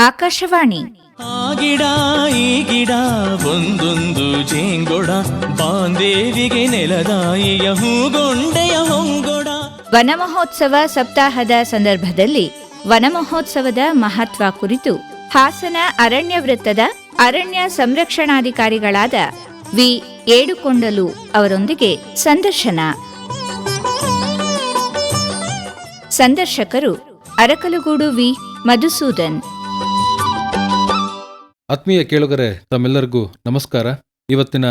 ಆಕಾಶವಾಣಿ. ಆ ಗಿಡ ಈ ಗಿಡ ಒಂದೊಂದು ಜೇಂಗೊಡ ಬಾಂದೇವಿಗೆ ನೆಲದಾಯಿಯ ಹೂಗೊಂಡೆಯ ಹೊಂಗೊಡ. ವನಮಹೋತ್ಸವ ಸಪ್ತಾಹದ ಸಂದರ್ಭದಲ್ಲಿ ವನಮಹೋತ್ಸವದ ಮಹತ್ವ ಕುರಿತು ಹಾಸನ ಅರಣ್ಯ ವೃತ್ತದ ಅರಣ್ಯ ಸಂರಕ್ಷಣಾಧಿಕಾರಿಗಳಾದ ವಿ. ಏಡುಕೊಂಡಲು ಅವರೊಂದಿಗೆ ಸಂದರ್ಶನ. ಸಂದರ್ಶಕರು ಅರಕಲಗೂಡು ವಿ. ಮಧುಸೂದನ್. ಆತ್ಮೀಯ ಕೇಳುಗರೆ, ತಮ್ಮೆಲ್ಲರಿಗೂ ನಮಸ್ಕಾರ. ಇವತ್ತಿನ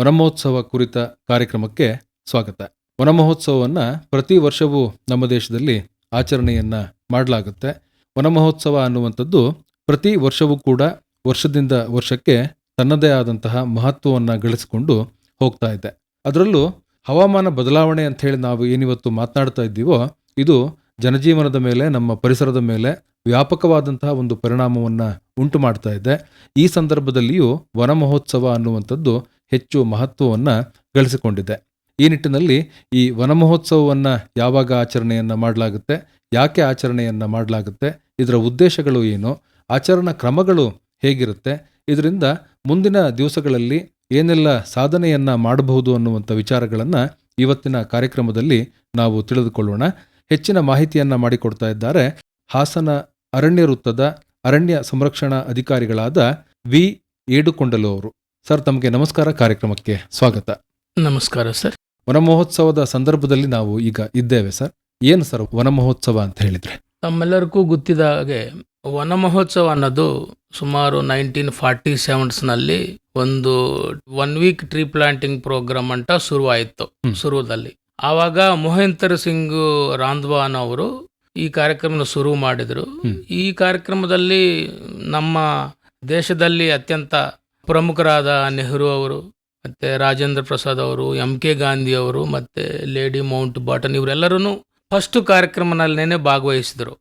ವನಮಹೋತ್ಸವ ಕುರಿತ ಕಾರ್ಯಕ್ರಮಕ್ಕೆ ಸ್ವಾಗತ. ವನಮಹೋತ್ಸವವನ್ನು ಪ್ರತಿ ವರ್ಷವೂ ನಮ್ಮ ದೇಶದಲ್ಲಿ ಆಚರಣೆಯನ್ನ ಮಾಡಲಾಗುತ್ತೆ. ವನಮಹೋತ್ಸವ ಅನ್ನುವಂಥದ್ದು ಪ್ರತಿ ವರ್ಷವೂ ಕೂಡ ವರ್ಷದಿಂದ ವರ್ಷಕ್ಕೆ ತನ್ನದೇ ಆದಂತಹ ಮಹತ್ವವನ್ನು ಗಳಿಸಿಕೊಂಡು ಹೋಗ್ತಾ ಇದೆ. ಅದರಲ್ಲೂ ಹವಾಮಾನ ಬದಲಾವಣೆ ಅಂತ ನಾವು ಏನಿವತ್ತು ಮಾತನಾಡ್ತಾ ಇದ್ದೀವೋ, ಇದು ಜನಜೀವನದ ಮೇಲೆ, ನಮ್ಮ ಪರಿಸರದ ಮೇಲೆ ವ್ಯಾಪಕವಾದಂತಹ ಒಂದು ಪರಿಣಾಮವನ್ನು ಉಂಟು ಮಾಡ್ತಾ ಇದೆ. ಈ ಸಂದರ್ಭದಲ್ಲಿಯೂ ವನ ಮಹೋತ್ಸವ ಅನ್ನುವಂಥದ್ದು ಹೆಚ್ಚು ಮಹತ್ವವನ್ನು ಗಳಿಸಿಕೊಂಡಿದೆ. ಈ ನಿಟ್ಟಿನಲ್ಲಿ ಈ ವನ ಮಹೋತ್ಸವವನ್ನು ಯಾವಾಗ ಆಚರಣೆಯನ್ನು ಮಾಡಲಾಗುತ್ತೆ, ಯಾಕೆ ಆಚರಣೆಯನ್ನು ಮಾಡಲಾಗುತ್ತೆ, ಇದರ ಉದ್ದೇಶಗಳು ಏನು, ಆಚರಣಾ ಕ್ರಮಗಳು ಹೇಗಿರುತ್ತೆ, ಇದರಿಂದ ಮುಂದಿನ ದಿವಸಗಳಲ್ಲಿ ಏನೆಲ್ಲ ಸಾಧನೆಯನ್ನು ಮಾಡಬಹುದು ಅನ್ನುವಂಥ ವಿಚಾರಗಳನ್ನು ಇವತ್ತಿನ ಕಾರ್ಯಕ್ರಮದಲ್ಲಿ ನಾವು ತಿಳಿದುಕೊಳ್ಳೋಣ. ಹೆಚ್ಚಿನ ಮಾಹಿತಿಯನ್ನು ಮಾಡಿಕೊಡ್ತಾ ಇದ್ದಾರೆ. ಹಾಸನ ಅರಣ್ಯ ವೃತ್ತದ ಅರಣ್ಯ ಸಂರಕ್ಷಣಾ ಅಧಿಕಾರಿಗಳಾದ ವಿ. ಏಡುಕೊಂಡಲು ಅವರು. ಸರ್ ತಮಗೆ ನಮಸ್ಕಾರ. ಕಾರ್ಯಕ್ರಮಕ್ಕೆ ಸ್ವಾಗತ. ನಮಸ್ಕಾರ ಸರ್. ವನ ಮಹೋತ್ಸವದ ಸಂದರ್ಭದಲ್ಲಿ ನಾವು ಈಗ ಇದ್ದೇವೆ ಸರ್. ಏನು ಸರ್ ವನ ಮಹೋತ್ಸವ ಅಂತ ಹೇಳಿದ್ರೆ? ತಮ್ಮೆಲ್ಲರಿಗೂ ಗೊತ್ತಿದ ಹಾಗೆ ವನ ಮಹೋತ್ಸವ ಅನ್ನೋದು ಸುಮಾರು ನೈನ್ಟೀನ್ ಫಾರ್ಟಿ ಸೆವೆನ್ಸ್ನಲ್ಲಿ ಒಂದು one week tree planting program ಅಂತ ಶುರುವಾಯಿತು ಹ್ಮ್. ಆವಾಗ ಮೋಹೇಂದರ್ ಸಿಂಗ್ ರಾಂಧ್ವಾನ್ ಅವರು ಈ ಕಾರ್ಯಕ್ರಮ ಶುರು ಮಾಡಿದರು. ಈ ಕಾರ್ಯಕ್ರಮದಲ್ಲಿ ನಮ್ಮ ದೇಶದಲ್ಲಿ ಅತ್ಯಂತ ಪ್ರಮುಖರಾದ ನೆಹರು ಅವರು ಮತ್ತೆ ರಾಜೇಂದ್ರ ಪ್ರಸಾದ್ ಅವರು ಎಂ ಕೆ ಗಾಂಧಿ ಅವರು ಮತ್ತೆ ಲೇಡಿ ಮೌಂಟ್ ಬಾಟನ್ ಇವರೆಲ್ಲರೂ ಫಸ್ಟ್ ಕಾರ್ಯಕ್ರಮನಲ್ಲೇನೆ ಭಾಗವಹಿಸಿದರು.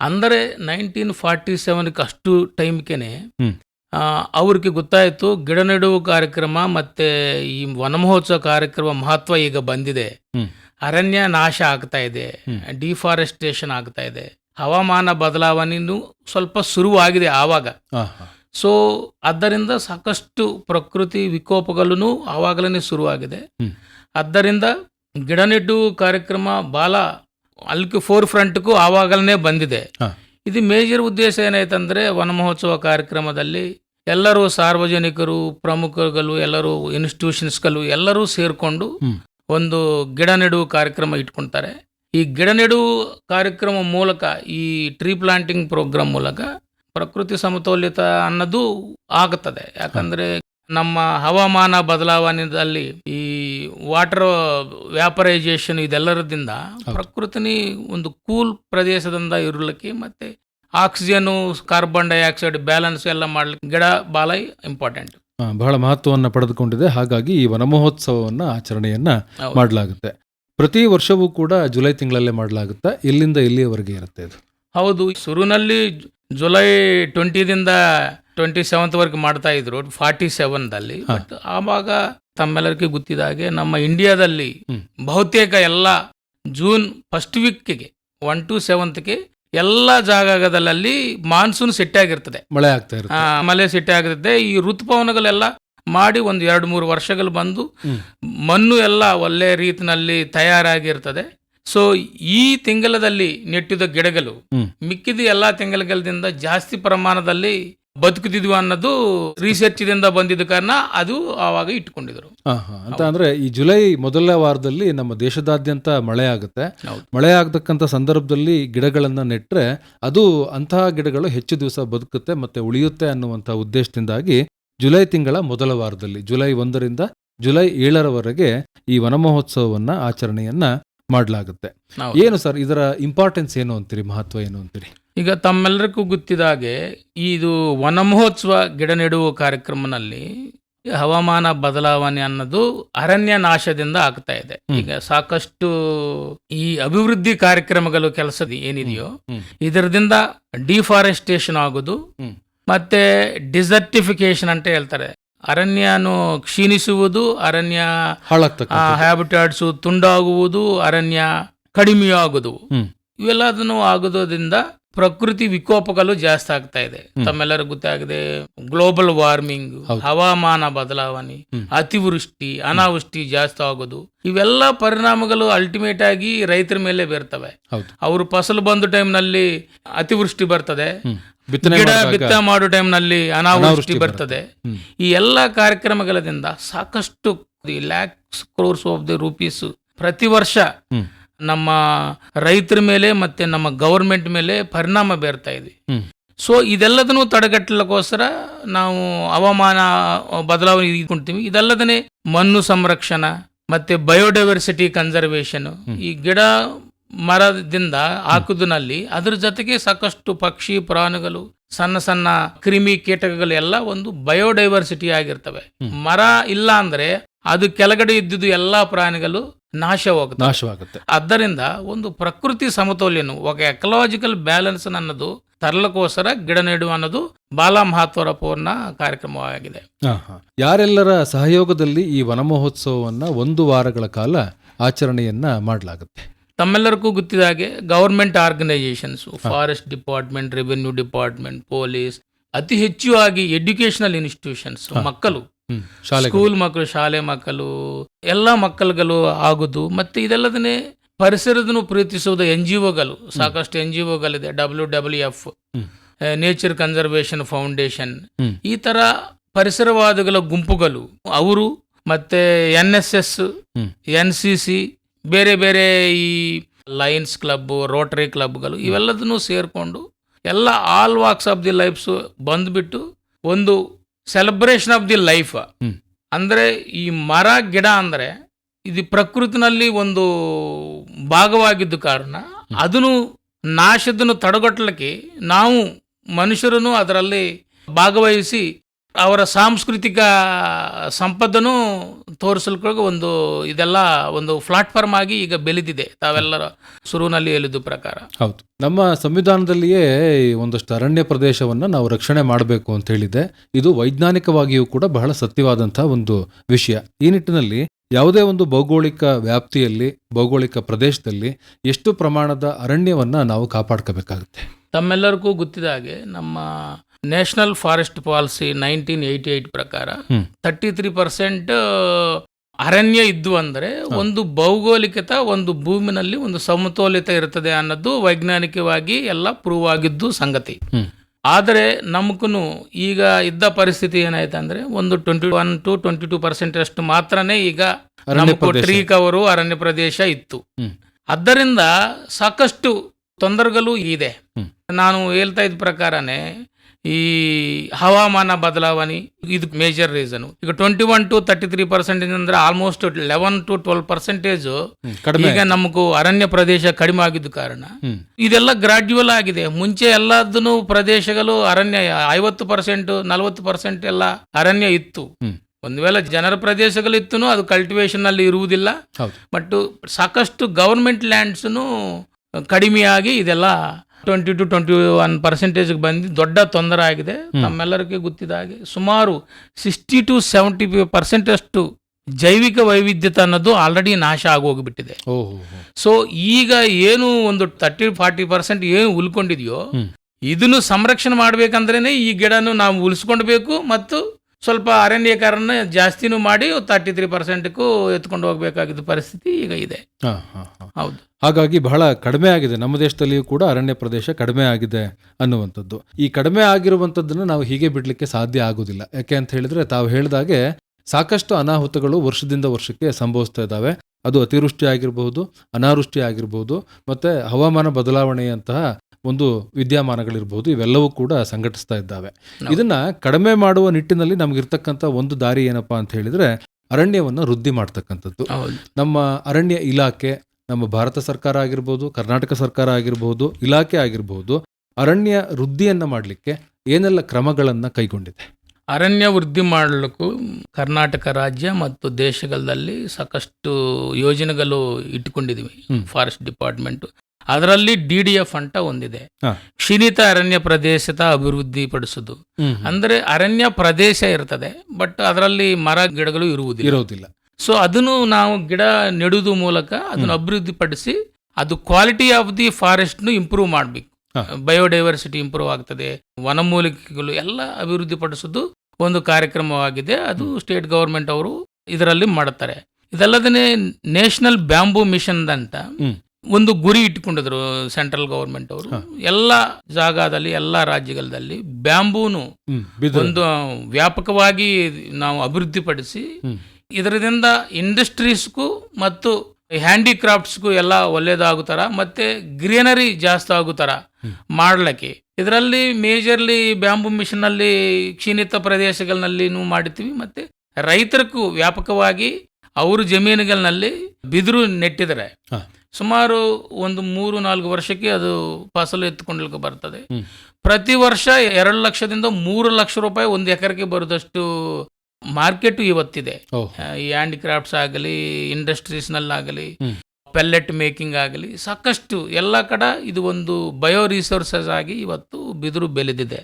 ಅಂದರೆ ನೈನ್ಟೀನ್ ಫಾರ್ಟಿ ಸೆವೆನ್ಗೆ ಅಷ್ಟು ಟೈಮ್ಗೆನೆ ಹ್ಮ್. ಅವ್ರಿಗೆ ಗೊತ್ತಾಯಿತು ಗಿಡ ನೆಡುವ ಕಾರ್ಯಕ್ರಮ ಮತ್ತೆ ಈ ವನ ಮಹೋತ್ಸವ ಕಾರ್ಯಕ್ರಮ ಮಹತ್ವ ಈಗ ಬಂದಿದೆ. ಅರಣ್ಯ ನಾಶ ಆಗ್ತಾ ಇದೆ. ಡಿಫಾರೆಸ್ಟೇಷನ್ ಆಗ್ತಾ ಇದೆ. ಹವಾಮಾನ ಬದಲಾವಣೆಯೂ ಸ್ವಲ್ಪ ಶುರುವಾಗಿದೆ ಆವಾಗ. ಸೊ ಆದ್ದರಿಂದ ಸಾಕಷ್ಟು ಪ್ರಕೃತಿ ವಿಕೋಪಗಳೂ ಆವಾಗಲೇ ಶುರುವಾಗಿದೆ. ಆದ್ದರಿಂದ ಗಿಡ ನೆಟ್ಟು ಕಾರ್ಯಕ್ರಮ ಭಾಳ ಅಲ್ಲಿ ಫೋರ್ ಫ್ರಂಟ್ಗೂ ಆವಾಗಲೇ ಬಂದಿದೆ. ಇದು ಮೇಜರ್ ಉದ್ದೇಶ ಏನಾಯ್ತಂದರೆ ವನ ಮಹೋತ್ಸವ ಕಾರ್ಯಕ್ರಮದಲ್ಲಿ ಎಲ್ಲರೂ ಸಾರ್ವಜನಿಕರು ಪ್ರಮುಖಗಳು ಎಲ್ಲರೂ ಇನ್ಸ್ಟಿಟ್ಯೂಷನ್ಸ್ಗಳು ಎಲ್ಲರೂ ಸೇರಿಕೊಂಡು ಒಂದು ಗಿಡ ನೆಡುವ ಕಾರ್ಯಕ್ರಮ ಇಟ್ಕೊಳ್ತಾರೆ ಈ ಗಿಡ ನೆಡುವ ಕಾರ್ಯಕ್ರಮ ಮೂಲಕ ಈ ಟ್ರೀ ಪ್ಲಾಂಟಿಂಗ್ ಪ್ರೋಗ್ರಾಮ್ ಮೂಲಕ ಪ್ರಕೃತಿ ಸಮತೋಲಿತ ಅನ್ನೋದು ಆಗುತ್ತದೆ ಯಾಕಂದ್ರೆ ನಮ್ಮ ಹವಾಮಾನ ಬದಲಾವಣೆಯಲ್ಲಿ ಈ ವಾಟರ್ ವ್ಯಾಪರೈಸೇಷನ್ ಇದೆಲ್ಲರದಿಂದ ಪ್ರಕೃತಿನಿ ಒಂದು ಕೂಲ್ ಪ್ರದೇಶದಿಂದ ಇರಲಿಕ್ಕೆ ಮತ್ತು ಆಕ್ಸಿಜನ್ ಕಾರ್ಬನ್ ಡೈಆಕ್ಸೈಡ್ ಬ್ಯಾಲೆನ್ಸ್ ಎಲ್ಲ ಮಾಡ್ಲಿಕ್ಕೆ ಗಿಡ ಬಾಲ ಇಂಪಾರ್ಟೆಂಟ್ ಬಹಳ ಮಹತ್ವವನ್ನು ಪಡೆದುಕೊಂಡಿದೆ. ಹಾಗಾಗಿ ಈ ವನ ಆಚರಣೆಯನ್ನು ಮಾಡಲಾಗುತ್ತೆ. ಪ್ರತಿ ವರ್ಷವೂ ಕೂಡ ಜುಲೈ ತಿಂಗಳಲ್ಲೇ ಮಾಡಲಾಗುತ್ತೆ. ಇಲ್ಲಿಂದ ಇಲ್ಲಿಯವರೆಗೆ ಇರುತ್ತೆ ಇದು. ಹೌದು. ಶುರುನಲ್ಲಿ ಜುಲೈ ಟ್ವೆಂಟಿದಿಂದ ಟ್ವೆಂಟಿ ಸೆವೆಂತ್ ವರೆಗೆ ಮಾಡ್ತಾ ಇದ್ರು ಫಾರ್ಟಿ ಸೆವೆನ್ದಲ್ಲಿ ಆವಾಗ ತಮ್ಮೆಲ್ಲರಿಗೂ ಗೊತ್ತಿದ ಹಾಗೆ ನಮ್ಮ ಇಂಡಿಯಾದಲ್ಲಿ. ಬಹುತೇಕ ಎಲ್ಲ ಜೂನ್ ಫಸ್ಟ್ ವೀಕ್ಗೆ ಒನ್ ಟು ಸೆವೆಂತ್ಗೆ ಎಲ್ಲ ಜಾಗದಲ್ಲಿ ಮಾನ್ಸೂನ್ ಸೆಟ್ ಆಗಿರ್ತದೆ ಮಳೆ ಆಗ್ತಾ ಇರುತ್ತೆ ಮಳೆ ಸೆಟ್ ಆಗಿರುತ್ತೆ ಈ ಋತುಪವನಗಳೆಲ್ಲ ಮಾಡಿ ಒಂದು ಎರಡು ಮೂರು ವರ್ಷಗಳು ಬಂದು ಮಣ್ಣು ಎಲ್ಲ ಒಳ್ಳೆ ರೀತಿನಲ್ಲಿ ತಯಾರಾಗಿರ್ತದೆ ಸೊ ಈ ತಿಂಗಳದಲ್ಲಿ ನೆಟ್ಟಿದ ಗಿಡಗಳು. ಮಿಕ್ಕಿದ ಎಲ್ಲ ತಿಂಗಳಗಳಿಂದ ಜಾಸ್ತಿ ಪ್ರಮಾಣದಲ್ಲಿ ಬದುಕುತ್ತಿದ್ವು ಅನ್ನೋದು ರಿಸರ್ಚ್ ದಿಂದ ಬಂದಿದ್ದ ಕಾರಣ ಅದು ಆವಾಗ ಇಟ್ಕೊಂಡಿದ್ರು. ಅಂತ ಅಂದ್ರೆ ಈ ಜುಲೈ ಮೊದಲ ವಾರದಲ್ಲಿ ನಮ್ಮ ದೇಶದಾದ್ಯಂತ ಮಳೆ ಆಗುತ್ತೆ. ಮಳೆ ಆಗತಕ್ಕಂಥ ಸಂದರ್ಭದಲ್ಲಿ ಗಿಡಗಳನ್ನ ನೆಟ್ರೆ ಅದು ಅಂತಹ ಗಿಡಗಳು ಹೆಚ್ಚು ದಿವಸ ಬದುಕುತ್ತೆ ಮತ್ತೆ ಉಳಿಯುತ್ತೆ ಅನ್ನುವಂಥ ಉದ್ದೇಶದಿಂದಾಗಿ ಜುಲೈ ತಿಂಗಳ ಮೊದಲ ವಾರದಲ್ಲಿ ಜುಲೈ ಒಂದರಿಂದ ಜುಲೈ ಏಳರವರೆಗೆ ಈ ವನ ಮಹೋತ್ಸವವನ್ನ ಆಚರಣೆಯನ್ನ ಮಾಡಲಾಗುತ್ತೆ. ಏನು ಸರ್ ಇದರ ಇಂಪಾರ್ಟೆನ್ಸ್ ಏನು ಅಂತೀರಿ ಮಹತ್ವ ಏನು ಅಂತೀರಿ? ಈಗ ತಮ್ಮೆಲ್ಲರಿಗೂ ಗೊತ್ತಿದ ಹಾಗೆ ಇದು ವನ ಮಹೋತ್ಸವ ಗಿಡ ನೆಡುವ ಕಾರ್ಯಕ್ರಮನಲ್ಲಿ ಹವಾಮಾನ ಬದಲಾವಣೆ ಅನ್ನೋದು ಅರಣ್ಯ ನಾಶದಿಂದ ಆಗ್ತಾ ಇದೆ. ಈಗ ಸಾಕಷ್ಟು ಈ ಅಭಿವೃದ್ಧಿ ಕಾರ್ಯಕ್ರಮಗಳು ಕೆಲಸದ ಏನಿದೆಯೋ. ಇದರದಿಂದ ಡಿಫಾರೆಸ್ಟೇಷನ್ ಆಗೋದು ಮತ್ತೆ ಡಿಸರ್ಟಿಫಿಕೇಶನ್ ಅಂತ ಹೇಳ್ತಾರೆ. ಅರಣ್ಯನು ಕ್ಷೀಣಿಸುವುದು ಅರಣ್ಯ ಹ್ಯಾಬಿಟ್ಯಾಟ್ಸ್ ಹ್ಯಾಬಿಟಾಟ್ಸು ತುಂಡಾಗುವುದು ಅರಣ್ಯ ಕಡಿಮೆಯಾಗುವುದು. ಇವೆಲ್ಲದನ್ನು ಆಗೋದ್ರಿಂದ ಪ್ರಕೃತಿ ವಿಕೋಪಗಳು ಜಾಸ್ತಿ ಆಗ್ತಾ ಇದೆ. ತಮ್ಮೆಲ್ಲರಿಗೂ ಗೊತ್ತಾಗಿದೆ ಗ್ಲೋಬಲ್ ವಾರ್ಮಿಂಗ್ ಹವಾಮಾನ ಬದಲಾವಣೆ ಅತಿವೃಷ್ಟಿ ಅನಾವೃಷ್ಟಿ ಜಾಸ್ತಿ ಆಗೋದು. ಇವೆಲ್ಲ ಪರಿಣಾಮಗಳು ಅಲ್ಟಿಮೇಟ್ ಆಗಿ ರೈತರ ಮೇಲೆ ಬೀರ್ತವೆ. ಅವರು ಫಸಲು ಬಂದ ಟೈಮ್ನಲ್ಲಿ ಅತಿವೃಷ್ಟಿ ಬರ್ತದೆ. ಬಿತ್ತನೆ ಗಿಡ ಬಿತ್ತ ಮಾಡೋ ಟೈಮ್ನಲ್ಲಿ ಅನಾವೃಷ್ಟಿ ಅನಾವೃಷ್ಟಿ ಬರ್ತದೆ. ಈ ಎಲ್ಲ ಕಾರ್ಯಕ್ರಮಗಳಿಂದ ಸಾಕಷ್ಟು lakhs crores of the rupees ಪ್ರತಿ ವರ್ಷ. ನಮ್ಮ ರೈತರ ಮೇಲೆ ಮತ್ತೆ ನಮ್ಮ ಗವರ್ಮೆಂಟ್ ಮೇಲೆ ಪರಿಣಾಮ ಬೀರ್ತಾ ಇದೆ. ಸೊ ಇದೆಲ್ಲದನ್ನು ತಡೆಗಟ್ಟಲಿಕ್ಕೋಸ್ಕರ ನಾವು ಹವಾಮಾನ ಬದಲಾವಣೆ ಇದ್ಕೊಂತೀವಿ ಇದಲ್ಲದೇ ಮಣ್ಣು ಸಂರಕ್ಷಣಾ ಮತ್ತೆ ಬಯೋಡೈವರ್ಸಿಟಿ ಕನ್ಸರ್ವೇಷನ್ ಈ ಗಿಡ ಮರದಿಂದ ಹಾಕುದಿನಲ್ಲಿ ಅದ್ರ ಜೊತೆಗೆ ಸಾಕಷ್ಟು ಪಕ್ಷಿ ಪ್ರಾಣಿಗಳು ಸಣ್ಣ ಸಣ್ಣ ಕ್ರಿಮಿ ಕೀಟಗಳು ಎಲ್ಲ ಒಂದು ಬಯೋಡೈವರ್ಸಿಟಿ ಆಗಿರ್ತವೆ. ಮರ ಇಲ್ಲ ಅಂದ್ರೆ ಅದು ಕೆಳಗಡೆ ಇದ್ದಿದ್ದು ಎಲ್ಲಾ ಪ್ರಾಣಿಗಳು ನಾಶ ಹೋಗುತ್ತೆ ನಾಶವಾಗುತ್ತೆ. ಆದ್ದರಿಂದ ಒಂದು ಪ್ರಕೃತಿ ಸಮತೋಲ್ಯನು ఒక ಎಕಲಾಜಿಕಲ್ ಬ್ಯಾಲೆನ್ಸ್ ಅನ್ನೋದು ತರಲಕ್ಕೋಸ್ಕರ ಗಿಡ ನೆಡುವ ಅನ್ನೋದು ಬಾಲ ಮಹತ್ವಪೂರ್ಣ ಕಾರ್ಯಕ್ರಮವಾಗಿದೆ. ಹಾ, ಹಾ. ಯಾರೆಲ್ಲರ ಸಹಯೋಗದಲ್ಲಿ ಈ ವನ ಮಹೋತ್ಸವವನ್ನ ಒಂದು ವಾರಗಳ ಕಾಲ ಆಚರಣೆಯನ್ನ ಮಾಡಲಾಗುತ್ತೆ? ತಮ್ಮೆಲ್ಲರಿಗೂ ಗೊತ್ತಿದ ಹಾಗೆ government organisations forest department revenue department police ಅತಿ ಹೆಚ್ಚು ಆಗಿ ಎಡ್ಯುಕೇಶನಲ್ ಇನ್ಸ್ಟಿಟ್ಯೂಷನ್ಸ್ ಮಕ್ಕಳು. ಸ್ಕೂಲ್ ಮಕ್ಕಳು ಶಾಲೆ ಮಕ್ಕಳು ಎಲ್ಲ ಮಕ್ಕಳುಗಳು ಆಗುದು. ಮತ್ತೆ ಇದೆಲ್ಲದನ್ನೇ ಪರಿಸರದನ್ನು ಪ್ರೀತಿಸುವುದು ಎನ್ ಜಿ ಒಗಳು ಸಾಕಷ್ಟು N G ಒಗಳಿದೆ W W F nature conservation foundation ಈ ತರ ಪರಿಸರವಾದಿಗಳ ಗುಂಪುಗಳು. ಅವರು ಮತ್ತೆ N S S N C C ಬೇರೆ ಬೇರೆ ಈ ಲಯನ್ಸ್ ಕ್ಲಬ್ ರೋಟರಿ ಕ್ಲಬ್ಗಳು ಇವೆಲ್ಲದನ್ನು ಸೇರಿಕೊಂಡು ಎಲ್ಲ all walks of the lifes ಬಂದ್ಬಿಟ್ಟು ಒಂದು ಸೆಲೆಬ್ರೇಷನ್ ಆಫ್ ದಿ ಲೈಫ್ ಅಂದರೆ ಈ ಮರ ಗಿಡ ಅಂದರೆ ಇದು ಪ್ರಕೃತಿನಲ್ಲಿ ಒಂದು ಭಾಗವಾಗಿದ್ದ ಕಾರಣ. ಅದನ್ನು ನಾಶದನ್ನು ತಡೆಗಟ್ಟಲಿಕ್ಕೆ ನಾವು ಮನುಷ್ಯರನ್ನು ಅದರಲ್ಲಿ ಭಾಗವಹಿಸಿ ಅವರ ಸಾಂಸ್ಕೃತಿಕ ಸಂಪತ್ತನ್ನು ತೋರಿಸಲಿಕ್ಕೆ ಒಂದು ಇದೆಲ್ಲ ಒಂದು ಪ್ಲಾಟ್ಫಾರ್ಮ್ ಆಗಿ ಈಗ ಬೆಳೆದಿದೆ. ತಾವೆಲ್ಲರ ಶುರುವಿನಲ್ಲಿ ಹೇಳಿದ ಪ್ರಕಾರ. ಹೌದು. ನಮ್ಮ ಸಂವಿಧಾನದಲ್ಲಿಯೇ ಒಂದಷ್ಟು ಅರಣ್ಯ ಪ್ರದೇಶವನ್ನ ನಾವು ರಕ್ಷಣೆ ಮಾಡಬೇಕು ಅಂತ ಹೇಳಿದೆ. ಇದು ವೈಜ್ಞಾನಿಕವಾಗಿಯೂ ಕೂಡ ಬಹಳ ಸತ್ಯವಾದಂತಹ ಒಂದು ವಿಷಯ. ಈ ನಿಟ್ಟಿನಲ್ಲಿ ಯಾವುದೇ ಒಂದು ಭೌಗೋಳಿಕ ವ್ಯಾಪ್ತಿಯಲ್ಲಿ ಭೌಗೋಳಿಕ ಪ್ರದೇಶದಲ್ಲಿ ಎಷ್ಟು ಪ್ರಮಾಣದ ಅರಣ್ಯವನ್ನ ನಾವು ಕಾಪಾಡ್ಕೋಬೇಕಾಗುತ್ತೆ? ತಮ್ಮೆಲ್ಲರಿಗೂ ಗೊತ್ತಿದ ಹಾಗೆ ನಮ್ಮ national forest policy nineteen eighty eight ಪ್ರಕಾರ. ತರ್ಟಿ ತ್ರೀ ಪರ್ಸೆಂಟ್ ಅರಣ್ಯ ಇದ್ದು ಅಂದ್ರೆ ಒಂದು ಭೌಗೋಳಿಕತ ಒಂದು ಭೂಮಿನಲ್ಲಿ ಒಂದು ಸಮತೋಲಿತ ಇರ್ತದೆ ಅನ್ನೋದು ವೈಜ್ಞಾನಿಕವಾಗಿ ಎಲ್ಲ ಪ್ರೂವ್ ಆಗಿದ್ದು ಸಂಗತಿ. ಆದರೆ ನಮಗೂ ಈಗ ಇದ್ದ ಪರಿಸ್ಥಿತಿ ಏನಾಯ್ತು ಅಂದರೆ ಒಂದು twenty one to twenty two percent ಅಷ್ಟು ಮಾತ್ರನೇ ಈಗ ನಮಗೂ ಟ್ರೀ ಕವರು ಅರಣ್ಯ ಪ್ರದೇಶ ಇತ್ತು. ಆದ್ದರಿಂದ ಸಾಕಷ್ಟು ತೊಂದರೆಗಳು ಇದೆ. ನಾನು ಹೇಳ್ತಾ ಇದ್ದ ಪ್ರಕಾರನೇ ಈ ಹವಾಮಾನ ಬದಲಾವಣೆ ಇದು ಮೇಜರ್ ರೀಸನ್ ಈಗ twenty one to thirty three percentage ಅಂದ್ರೆ almost eleven to twelve percentage ಈಗ ನಮಗೂ ಅರಣ್ಯ ಪ್ರದೇಶ ಕಡಿಮೆ ಆಗಿದ್ದ ಕಾರಣ. ಇದೆಲ್ಲ ಗ್ರಾಡ್ಯುವಲ್ ಆಗಿದೆ. ಮುಂಚೆ ಎಲ್ಲದನ್ನು ಪ್ರದೇಶಗಳು ಅರಣ್ಯ ಐವತ್ತು ಪರ್ಸೆಂಟ್ ನಲವತ್ತು ಪರ್ಸೆಂಟ್ ಎಲ್ಲ ಅರಣ್ಯ ಇತ್ತು. ಒಂದ್ ವೇಳೆ ಜನರ ಪ್ರದೇಶಗಳು ಇತ್ತು ಅದು ಕಲ್ಟಿವೇಶನ್ ಅಲ್ಲಿ ಇರುವುದಿಲ್ಲ. ಬಟ್ ಸಾಕಷ್ಟು ಗವರ್ಮೆಂಟ್ ಲ್ಯಾಂಡ್ಸ್ನು ಕಡಿಮೆಯಾಗಿ ಇದೆಲ್ಲ ಟ್ವೆಂಟಿ ಟು ಟ್ವೆಂಟಿ ಒನ್ ಪರ್ಸೆಂಟೇಜ್ಗೆ ಬಂದು ದೊಡ್ಡ ತೊಂದರೆ ಆಗಿದೆ. ತಮ್ಮೆಲ್ಲರಿಗೂ ಗೊತ್ತಿದ ಹಾಗೆ ಸುಮಾರು ಸಿಕ್ಸ್ಟಿ ಟು ಸೆವೆಂಟಿ ಪರ್ಸೆಂಟ್ ಅಷ್ಟು ಜೈವಿಕ ವೈವಿಧ್ಯತೆ ಅನ್ನೋದು ಆಲ್ರೆಡಿ ನಾಶ ಆಗೋಗ್ಬಿಟ್ಟಿದೆ. ಸೊ ಈಗ ಏನು ಒಂದು ತರ್ಟಿ ಫಾರ್ಟಿ ಪರ್ಸೆಂಟ್ ಏನು ಉಳ್ಕೊಂಡಿದೆಯೋ. ಇದನ್ನು ಸಂರಕ್ಷಣೆ ಮಾಡಬೇಕಂದ್ರೇ ಈ ಗಿಡನು ನಾವು ಉಳಿಸ್ಕೊಳ್ಬೇಕು ಮತ್ತು ಸ್ವಲ್ಪ ಅರಣ್ಯೀಕರಣ ಜಾಸ್ತಿನೂ ಮಾಡಿ ತರ್ಟಿ ತ್ರೀ ಪರ್ಸೆಂಟ್ಗೂ ಎತ್ಕೊಂಡು ಹೋಗಬೇಕಾಗಿದ್ದ ಪರಿಸ್ಥಿತಿ ಈಗ ಇದೆ. ಹಾ ಹಾ ಹಾ. ಹೌದು. ಹಾಗಾಗಿ ಬಹಳ ಕಡಿಮೆ ಆಗಿದೆ. ನಮ್ಮ ದೇಶದಲ್ಲಿಯೂ ಕೂಡ ಅರಣ್ಯ ಪ್ರದೇಶ ಕಡಿಮೆ ಆಗಿದೆ ಅನ್ನುವಂಥದ್ದು. ಈ ಕಡಿಮೆ ಆಗಿರುವಂಥದ್ದನ್ನು ನಾವು ಹೀಗೆ ಬಿಡಲಿಕ್ಕೆ ಸಾಧ್ಯ ಆಗೋದಿಲ್ಲ ಯಾಕೆ ಅಂತ ಹೇಳಿದ್ರೆ ತಾವು ಹೇಳಿದಾಗೆ ಸಾಕಷ್ಟು ಅನಾಹುತಗಳು ವರ್ಷದಿಂದ ವರ್ಷಕ್ಕೆ ಸಂಭವಿಸ್ತಾ ಇದ್ದಾವೆ. ಅದು ಅತಿವೃಷ್ಟಿ ಆಗಿರಬಹುದು ಅನಾವೃಷ್ಟಿ ಆಗಿರಬಹುದು ಮತ್ತೆ ಹವಾಮಾನ ಬದಲಾವಣೆಯಂತಹ ಒಂದು ವಿದ್ಯಮಾನಗಳಿರ್ಬೋದು ಇವೆಲ್ಲವೂ ಕೂಡ ಸಂಘಟಿಸ್ತಾ ಇದ್ದಾವೆ. ಇದನ್ನ ಕಡಿಮೆ ಮಾಡುವ ನಿಟ್ಟಿನಲ್ಲಿ ನಮಗಿರ್ತಕ್ಕಂಥ ಒಂದು ದಾರಿ ಏನಪ್ಪಾ ಅಂತ ಹೇಳಿದ್ರೆ ಅರಣ್ಯವನ್ನು ವೃದ್ಧಿ ಮಾಡ್ತಕ್ಕಂಥದ್ದು. ನಮ್ಮ ಅರಣ್ಯ ಇಲಾಖೆ ನಮ್ಮ ಭಾರತ ಸರ್ಕಾರ ಆಗಿರ್ಬೋದು ಕರ್ನಾಟಕ ಸರ್ಕಾರ ಆಗಿರ್ಬೋದು ಇಲಾಖೆ ಆಗಿರ್ಬೋದು ಅರಣ್ಯ ವೃದ್ಧಿಯನ್ನ ಮಾಡಲಿಕ್ಕೆ ಏನೆಲ್ಲ ಕ್ರಮಗಳನ್ನ ಕೈಗೊಂಡಿದೆ? ಅರಣ್ಯ ವೃದ್ಧಿ ಮಾಡಲಿಕ್ಕೂ ಕರ್ನಾಟಕ ರಾಜ್ಯ ಮತ್ತು ದೇಶಗಳಲ್ಲಿ ಸಾಕಷ್ಟು ಯೋಜನೆಗಳು ಇಟ್ಟುಕೊಂಡಿದ್ದೀವಿ ಫಾರೆಸ್ಟ್ ಡಿಪಾರ್ಟ್ಮೆಂಟ್. ಅದರಲ್ಲಿ ಡಿ ಡಿ ಎಫ್ ಅಂತ ಒಂದಿದೆ. ಕ್ಷೀಣಿತ ಅರಣ್ಯ ಪ್ರದೇಶದ ಅಭಿವೃದ್ಧಿ ಪಡಿಸುದು ಅಂದ್ರೆ ಅರಣ್ಯ ಪ್ರದೇಶ ಇರ್ತದೆ ಬಟ್ ಅದರಲ್ಲಿ ಮರ ಗಿಡಗಳು ಇರುವುದಿಲ್ಲ. ಇರೋದಿಲ್ಲ ಸೊ ಅದನ್ನು ನಾವು ಗಿಡ ನೆಡುವುದು ಮೂಲಕ ಅದನ್ನು ಅಭಿವೃದ್ಧಿಪಡಿಸಿ ಅದು ಕ್ವಾಲಿಟಿ ಆಫ್ ದಿ ಫಾರೆಸ್ಟ್ ನು ಇಂಪ್ರೂವ್ ಮಾಡಬೇಕು. ಬಯೋಡೈವರ್ಸಿಟಿ ಇಂಪ್ರೂವ್ ಆಗ್ತದೆ ವನಮೂಲಿಕೆಗಳು ಎಲ್ಲ ಅಭಿವೃದ್ಧಿ ಪಡಿಸೋದು ಒಂದು ಕಾರ್ಯಕ್ರಮವಾಗಿದೆ. ಅದು ಸ್ಟೇಟ್ ಗವರ್ಮೆಂಟ್ ಅವರು ಇದರಲ್ಲಿ ಮಾಡುತ್ತಾರೆ ಇದಲ್ಲದೇ ನ್ಯಾಷನಲ್ ಬ್ಯಾಂಬೂ ಮಿಷನ್ ಅಂತ. ಒಂದು ಗುರಿ ಇಟ್ಕೊಂಡಿದ್ರು ಸೆಂಟ್ರಲ್ ಗವರ್ಮೆಂಟ್ ಅವರು. ಎಲ್ಲ ಜಾಗದಲ್ಲಿ ಎಲ್ಲ ರಾಜ್ಯಗಳಲ್ಲಿ ಬ್ಯಾಂಬೂನು ಒಂದು ವ್ಯಾಪಕವಾಗಿ ನಾವು ಅಭಿವೃದ್ಧಿಪಡಿಸಿ. ಇದರಿಂದ ಇಂಡಸ್ಟ್ರೀಸ್ಗೂ ಮತ್ತು ಹ್ಯಾಂಡಿಕ್ರಾಫ್ಟ್ಸ್ಗೂ ಎಲ್ಲ ಒಳ್ಳೇದಾಗುತ್ತಾರ ಮತ್ತೆ ಗ್ರೀನರಿ ಜಾಸ್ತಿ ಆಗುತ್ತಾರ ಮಾಡ್ಲಿಕ್ಕೆ. ಇದರಲ್ಲಿ ಮೇಜರ್ಲಿ ಬ್ಯಾಂಬೂ ಮಿಷನ್ನಲ್ಲಿ ಕ್ಷೀಣಿತ ಪ್ರದೇಶಗಳಲ್ಲಿ ಮಾಡ್ತೀವಿ ಮತ್ತೆ ರೈತರಿಗೂ ವ್ಯಾಪಕವಾಗಿ ಅವರು ಜಮೀನುಗಳಲ್ಲಿ ಬಿದಿರು ನೆಟ್ಟಿದ್ದಾರೆ. ಸುಮಾರು ಒಂದು ಮೂರು ನಾಲ್ಕು ವರ್ಷಕ್ಕೆ ಅದು ಫಸಲು ಎತ್ತುಕೊಂಡ್ಲಿಕ್ಕೆ ಬರ್ತದೆ. ಪ್ರತಿ ವರ್ಷ ಎರಡು ಲಕ್ಷದಿಂದ ಮೂರು ಲಕ್ಷ ರೂಪಾಯಿ ಒಂದು ಎಕರೆಗೆ ಬರೋದಷ್ಟು ಮಾರ್ಕೆಟ್ ಇವತ್ತಿದೆ. ಈ ಹ್ಯಾಂಡಿಕ್ರಾಫ್ಟ್ಸ್ ಆಗಲಿ ಇಂಡಸ್ಟ್ರೀಸ್ನಲ್ಲಾಗಲಿ. ಪೆಲ್ಲೆಟ್ ಮೇಕಿಂಗ್ ಆಗಲಿ ಸಾಕಷ್ಟು ಎಲ್ಲ ಕಡೆ ಇದು ಒಂದು ಬಯೋ ರಿಸೋರ್ಸಸ್ ಆಗಿ ಇವತ್ತು ಬಿದಿರು ಬೆಳೆದಿದೆ.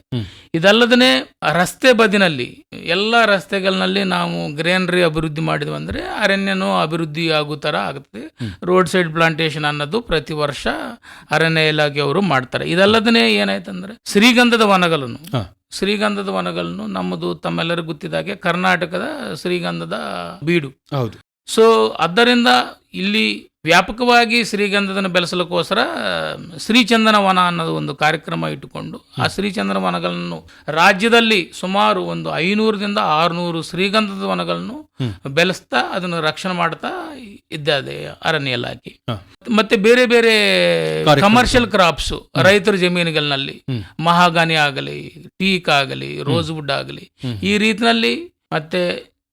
ಇದಲ್ಲದೇ ರಸ್ತೆ ಬದಿನಲ್ಲಿ ಎಲ್ಲ ರಸ್ತೆಗಳಲ್ಲಿ ನಾವು ಗ್ರೇನರಿ ಅಭಿವೃದ್ಧಿ ಮಾಡಿದ್ವಿ ಅಂದರೆ ಅರಣ್ಯನೂ ಅಭಿವೃದ್ಧಿ ಆಗೋ ಥರ ಆಗುತ್ತೆ. ರೋಡ್ ಸೈಡ್ ಪ್ಲಾಂಟೇಶನ್ ಅನ್ನೋದು ಪ್ರತಿ ವರ್ಷ ಅರಣ್ಯ ಇಲಾಖೆಯವರು ಮಾಡ್ತಾರೆ. ಇದಲ್ಲದೇ ಏನಾಯ್ತಂದ್ರೆ ಶ್ರೀಗಂಧದ ವನಗಳನ್ನು ಶ್ರೀಗಂಧದ ವನಗಳನ್ನು ನಮ್ಮದು ತಮ್ಮೆಲ್ಲರಿಗೂ ಗೊತ್ತಿದ್ದಾಗೆ ಕರ್ನಾಟಕದ ಶ್ರೀಗಂಧದ ಬೀಡು. ಹೌದು. ಸೊ ಅದರಿಂದ ಇಲ್ಲಿ ವ್ಯಾಪಕವಾಗಿ ಶ್ರೀಗಂಧದನ್ನು ಬೆಳೆಸಲಿಕ್ಕೋಸ್ಕರ ಶ್ರೀಚಂದನ ವನ ಅನ್ನೋದು ಒಂದು ಕಾರ್ಯಕ್ರಮ ಇಟ್ಟುಕೊಂಡು ಆ ಶ್ರೀಚಂದನ ವನಗಳನ್ನು ರಾಜ್ಯದಲ್ಲಿ ಸುಮಾರು ಒಂದು ಐನೂರದಿಂದ ಆರುನೂರು ಶ್ರೀಗಂಧದ ವನಗಳನ್ನು. ಬೆಳೆಸ್ತಾ ಅದನ್ನು ರಕ್ಷಣೆ ಮಾಡ್ತಾ ಇದ್ದಾದೆ ಅರಣ್ಯ ಇಲಾಖೆ ಮತ್ತೆ ಬೇರೆ ಬೇರೆ ಕಮರ್ಷಿಯಲ್ ಕ್ರಾಪ್ಸ್ ರೈತರ ಜಮೀನುಗಳಲ್ಲಿ. ಮಹಾಗಾನಿ ಆಗಲಿ ಟೀಕ್ ಆಗಲಿ ರೋಸ್ ವುಡ್ ಆಗಲಿ ಈ ರೀತಿಯಲ್ಲಿ ಮತ್ತೆ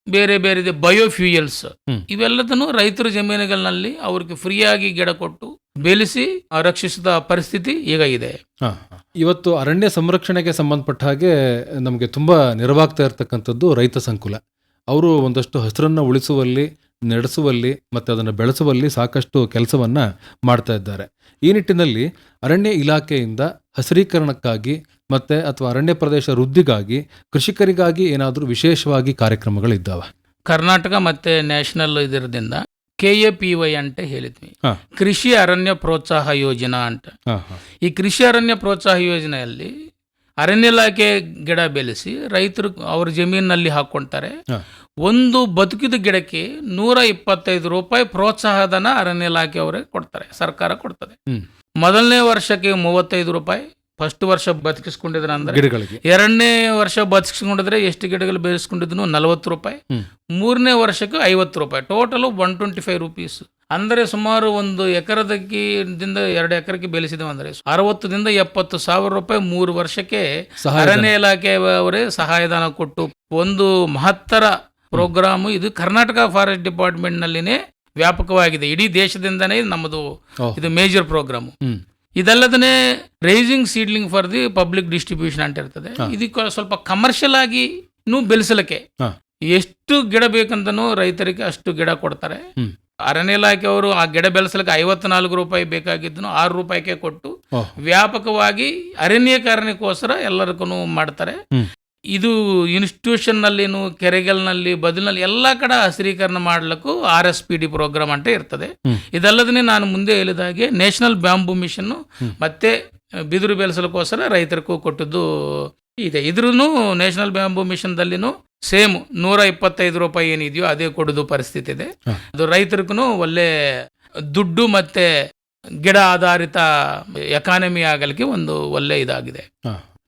ಬೇರೆ ಬೇರೆ ಬಯೋಫ್ಯೂಯಲ್ಸ್. ಇವೆಲ್ಲದನ್ನು ರೈತರ ಜಮೀನುಗಳಲ್ಲಿ ಅವ್ರಿಗೆ ಫ್ರೀಯಾಗಿ ಗಿಡ ಕೊಟ್ಟು ಬೆಳೆಸಿ ರಕ್ಷಿಸಿದ ಪರಿಸ್ಥಿತಿ ಈಗ ಇದೆ. ಇವತ್ತು ಅರಣ್ಯ ಸಂರಕ್ಷಣೆಗೆ ಸಂಬಂಧಪಟ್ಟ ಹಾಗೆ ನಮಗೆ ತುಂಬಾ ನೆರವಾಗ್ತಾ ಇರತಕ್ಕಂಥದ್ದು ರೈತ ಸಂಕುಲ ಅವರು ಒಂದಷ್ಟು ಹಸಿರನ್ನು ಉಳಿಸುವಲ್ಲಿ ನಡೆಸುವಲ್ಲಿ ಮತ್ತು ಅದನ್ನು ಬೆಳೆಸುವಲ್ಲಿ ಸಾಕಷ್ಟು ಕೆಲಸವನ್ನು ಮಾಡ್ತಾ ಇದ್ದಾರೆ ಈ ನಿಟ್ಟಿನಲ್ಲಿ ಅರಣ್ಯ ಇಲಾಖೆಯಿಂದ ಹಸಿರೀಕರಣಕ್ಕಾಗಿ ಮತ್ತೆ ಅಥವಾ ಅರಣ್ಯ ಪ್ರದೇಶ ವೃದ್ಧಿಗಾಗಿ ಕೃಷಿಕರಿಗಾಗಿ ಏನಾದರೂ ವಿಶೇಷವಾಗಿ ಕಾರ್ಯಕ್ರಮಗಳಿದ್ದಾವೆ? ಕರ್ನಾಟಕ ಮತ್ತೆ ನ್ಯಾಷನಲ್ ಇದರದಿಂದ ಕೆ ಎ ಪಿ ವೈ ಅಂತ ಹೇಳಿದ್ವಿ. ಕೃಷಿ ಅರಣ್ಯ ಪ್ರೋತ್ಸಾಹ ಯೋಜನಾ ಅಂತ. ಈ ಕೃಷಿ ಅರಣ್ಯ ಪ್ರೋತ್ಸಾಹ ಯೋಜನೆಯಲ್ಲಿ ಅರಣ್ಯ ಇಲಾಖೆ ಗಿಡ ಬೆಳೆಸಿ ರೈತರು ಅವ್ರ ಜಮೀನಿನಲ್ಲಿ ಹಾಕ್ಕೊಂತಾರೆ. ಒಂದು ಬದುಕಿದ ಗಿಡಕ್ಕೆ ನೂರ ಇಪ್ಪತ್ತೈದು ರೂಪಾಯಿ ಪ್ರೋತ್ಸಾಹಧನ ಅರಣ್ಯ ಇಲಾಖೆ ಅವರಿಗೆ ಕೊಡ್ತಾರೆ ಸರ್ಕಾರ ಕೊಡ್ತದೆ. ಮೊದಲನೇ ವರ್ಷಕ್ಕೆ ಮೂವತ್ತೈದು ರೂಪಾಯಿ ಫಸ್ಟ್ ವರ್ಷ ಬದುಕಿಸ್ಕೊಂಡಿದ್ರೆ ಅಂದ್ರೆ ಗಿಡಗಳಿಗೆ. ಎರಡನೇ ವರ್ಷ ಬದುಕಿಸ್ಕೊಂಡಿದ್ರೆ ಎಷ್ಟು ಗಿಡಗಳು ಬೆಳೆಸ್ಕೊಂಡಿದ್ನು ನಲವತ್ತು ರೂಪಾಯಿ. ಮೂರನೇ ವರ್ಷಕ್ಕೆ ಐವತ್ತು ರೂಪಾಯಿ. Total one twenty five rupees ಅಂದರೆ ಸುಮಾರು ಒಂದು ಎಕರದಕ್ಕಿಂದ ಎರಡು ಎಕರೆಗೆ ಬೆಳೆಸಿದ್ವಿ ಅಂದರೆ ಅರವತ್ತರಿಂದ ಎಪ್ಪತ್ತು ಸಾವಿರ ರೂಪಾಯಿ ಮೂರು ವರ್ಷಕ್ಕೆ ಅರಣ್ಯ ಇಲಾಖೆ ಅವರೇ ಸಹಾಯಧನ ಕೊಟ್ಟು ಒಂದು ಮಹತ್ತರ ಪ್ರೋಗ್ರಾಮ್ ಇದು ಕರ್ನಾಟಕ ಫಾರೆಸ್ಟ್ ಡಿಪಾರ್ಟ್ಮೆಂಟ್ ನಲ್ಲಿನೇ ವ್ಯಾಪಕವಾಗಿದೆ. ಇಡೀ ದೇಶದಿಂದನೇ ನಮ್ಮದು ಇದು ಮೇಜರ್ ಪ್ರೋಗ್ರಾಮ್ ಇದಲ್ಲದೇ raising seedling for the public distribution ಅಂತ ಇರ್ತದೆ. ಇದಕ್ಕೆ ಸ್ವಲ್ಪ ಕಮರ್ಷಿಯಲ್ ಆಗಿ ಬೆಳೆಸಲಿಕ್ಕೆ. ಎಷ್ಟು ಗಿಡ ಬೇಕಂತನೂ ರೈತರಿಗೆ ಅಷ್ಟು ಗಿಡ ಕೊಡ್ತಾರೆ. ಅರಣ್ಯ ಇಲಾಖೆಯವರು ಆ ಗಿಡ ಬೆಳೆಸಲಿಕ್ಕೆ ಐವತ್ನಾಲ್ಕು ರೂಪಾಯಿ ಬೇಕಾಗಿದ್ದನು ಆರು ರೂಪಾಯಿಗೆ ಕೊಟ್ಟು. ವ್ಯಾಪಕವಾಗಿ ಅರಣ್ಯೀಕರಣಕ್ಕೋಸ್ಕರ ಎಲ್ಲರಿಗೂ ಮಾಡ್ತಾರೆ. ಇದು ಇನ್ಸ್ಟಿಟ್ಯೂಷನ್ ನಲ್ಲಿನು ಕೆರೆಗಲ್ನಲ್ಲಿ ಬದಲಿನಲ್ಲಿ ಎಲ್ಲ ಕಡೆ ಹಸಿರೀಕರಣ ಮಾಡಲಿಕ್ಕೂ R S P D program ಅಂತ ಇರ್ತದೆ. ಇದಲ್ಲದೇ ನಾನು ಮುಂದೆ ಹೇಳಿದ ಹಾಗೆ ನ್ಯಾಷನಲ್ ಬ್ಯಾಂಬು ಮಿಷನ್ ಹ್ಮ್. ಮತ್ತೆ ಬಿದಿರು ಬೆಳೆಸಲಿಕ್ಕೋಸ್ಕರ ರೈತರಿಗೂ ಕೊಟ್ಟಿದ್ದು ಇದೆ ಇದ್ರೂ ನ್ಯಾಷನಲ್ ಬ್ಯಾಂಬೂ ಮಿಷನ್ದಲ್ಲಿನೂ ಸೇಮ್ ನೂರ ಇಪ್ಪತ್ತೈದು ರೂಪಾಯಿ ಏನಿದೆಯೋ ಅದೇ ಕೊಡೋದು ಪರಿಸ್ಥಿತಿ ಇದೆ ಅದು ರೈತರಿಗೂ ಒಳ್ಳೆ ದುಡ್ಡು ಮತ್ತೆ ಗಿಡ ಆಧಾರಿತ ಎಕಾನಮಿ ಆಗಲಿಕ್ಕೆ ಒಂದು ಒಳ್ಳೆ ಇದಾಗಿದೆ.